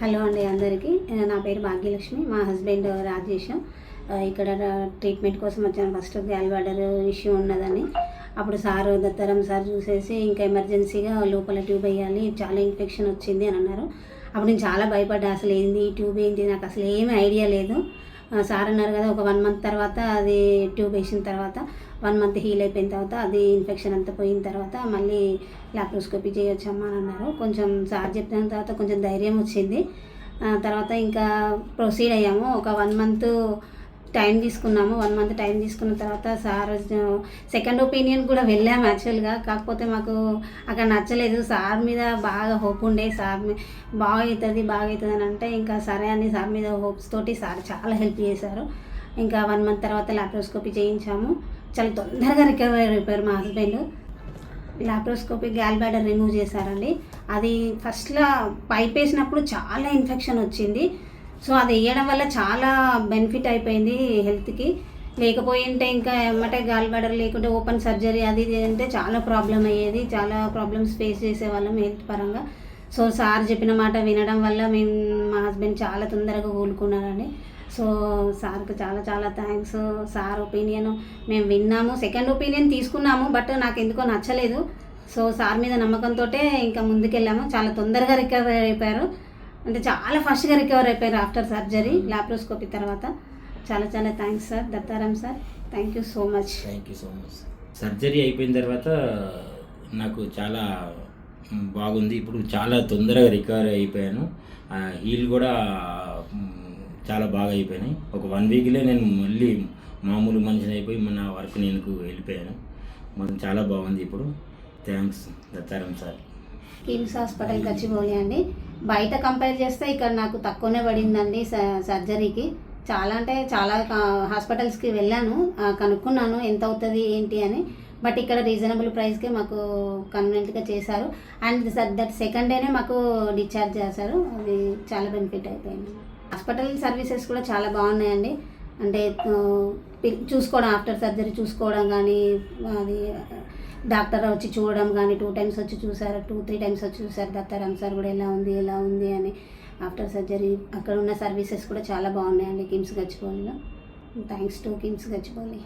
Hello అండి అందరికీ. నా పేరు భాగ్యలక్ష్మి. మా హస్బెండ్ రాజేష్. ఇక్కడ ట్రీట్మెంట్ కోసం వచ్చాను. ఫస్ట్ గ్యాల్వాడర్ ఇష్యూ ఉన్నదని. అప్పుడు సార్ దత్తరం సార్ చూసేసి ఇంకా ఎమర్జెన్సీగా లోపల ట్యూబ్ వేయాలి చాలా ఇన్ఫెక్షన్ వచ్చింది అని అన్నారు. అప్పుడు నేను చాలా భయపడ్డా అసలు ఏంది ట్యూబ్ ఏంటి? నాకు అసలు ఏమీ ఐడియా లేదు. సార్ అన్నారు కదా ఒక వన్ మంత్ తర్వాత అది ట్యూబ్ వేసిన తర్వాత వన్ మంత్ హీల్ అయిపోయిన తర్వాత అది ఇన్ఫెక్షన్ అంతా పోయిన తర్వాత మళ్ళీ లాప్రోస్కోపీ చేయొచ్చమ్మా అని అన్నారు. కొంచెం సార్ చెప్పిన తర్వాత కొంచెం ధైర్యం వచ్చింది. తర్వాత ఇంకా ప్రొసీడ్ అయ్యాము. ఒక వన్ మంత్ టైం తీసుకున్నాము వన్ మంత్ టైం తీసుకున్న తర్వాత సార్ సెకండ్ ఒపీనియన్ కూడా వెళ్ళాము యాక్చువల్గా కాకపోతే మాకు అక్కడ నచ్చలేదు. సార్ మీద బాగా హోప్ ఉండే. సార్ మీ- బాగా అవుతుంది బాగా అవుతుంది అని అంటే ఇంకా సరే అని సార్ మీద హోప్స్ తోటి సార్ చాలా హెల్ప్ చేశారు. ఇంకా వన్ మంత్ తర్వాత లాప్రోస్కోపీ చేయించాము. చాలా తొందరగా రికవర్ అయిపోయారు మా husband laparoscopy gall bladder remove చేశారండి. అది ఫస్ట్లో పైప్ వేసినప్పుడు చాలా ఇన్ఫెక్షన్ వచ్చింది. సో అది వేయడం వల్ల చాలా బెనిఫిట్ అయిపోయింది హెల్త్కి. లేకపోయింటే ఇంకా ఎమ్మటే గాల్ లేకుంటే ఓపెన్ సర్జరీ అది ఇది అంటే చాలా ప్రాబ్లం అయ్యేది. చాలా ప్రాబ్లమ్స్ ఫేస్ చేసేవాళ్ళం హెల్త్ పరంగా. సో సార్ చెప్పిన మాట వినడం వల్ల మేము మా హస్బెండ్ చాలా తొందరగా కోలుకున్నారండి. సో సార్కి చాలా చాలా థ్యాంక్స్. సార్ ఒపీనియన్ మేము విన్నాము. సెకండ్ ఒపీనియన్ తీసుకున్నాము బట్ నాకు ఎందుకో నచ్చలేదు. సో సార్ మీద నమ్మకంతో ఇంకా ముందుకెళ్ళాము. చాలా తొందరగా రికవర్ అయిపోయారు. అంటే చాలా ఫాస్ట్గా రికవర్ అయిపోయారు ఆఫ్టర్ సర్జరీ లాప్రోస్కోపీ తర్వాత. చాలా చాలా thanks sir Dattaram sir. Thank you so much. Thank you so much. Surgery అయిపోయిన తర్వాత నాకు చాలా బాగుంది. ఇప్పుడు చాలా తొందరగా రికవర్ అయిపోయాను. హీల్ కూడా చాలా బాగా అయిపోయినాయి. ఒక వన్ వీక్లే నేను మళ్ళీ మామూలు మనిషిని అయిపోయి మన వర్క్ నేను వెళ్ళిపోయాను. మనం చాలా బాగుంది ఇప్పుడు. Thanks Dattaram sir. KIMS hospital Gachibowli అండి బయట కంపేర్ చేస్తే ఇక్కడ నాకు తక్కువనే పడిందండి స- సర్జరీకి. చాలా అంటే చాలా హాస్పిటల్స్కి వెళ్ళాను కనుక్కున్నాను ఎంత అవుతుంది ఏంటి అని. బట్ ఇక్కడ రీజనబుల్ ప్రైస్కే మాకు కన్వీనెంట్గా చేశారు. అండ్ దట్ సెకండ్ డేనే మాకు డిశ్చార్జ్ చేశారు. అది చాలా బెనిఫిట్ అయిపోయింది. హాస్పిటల్ సర్వీసెస్ కూడా చాలా బాగున్నాయండి. అంటే చూసుకోవడం ఆఫ్టర్ సర్జరీ చూసుకోవడం కానీ అది డాక్టర్ వచ్చి చూడడం కానీ టూ టైమ్స్ వచ్చి చూసారు టూ త్రీ టైమ్స్ వచ్చి చూసారు దత్తారాం సార్ కూడా ఎలా ఉంది ఎలా ఉంది అని. ఆఫ్టర్ సర్జరీ అక్కడ ఉన్న సర్వీసెస్ కూడా చాలా బాగున్నాయండి కిమ్స్ గచ్చిపోలిలో థ్యాంక్స్ టు కిమ్స్ గచ్చిపోలి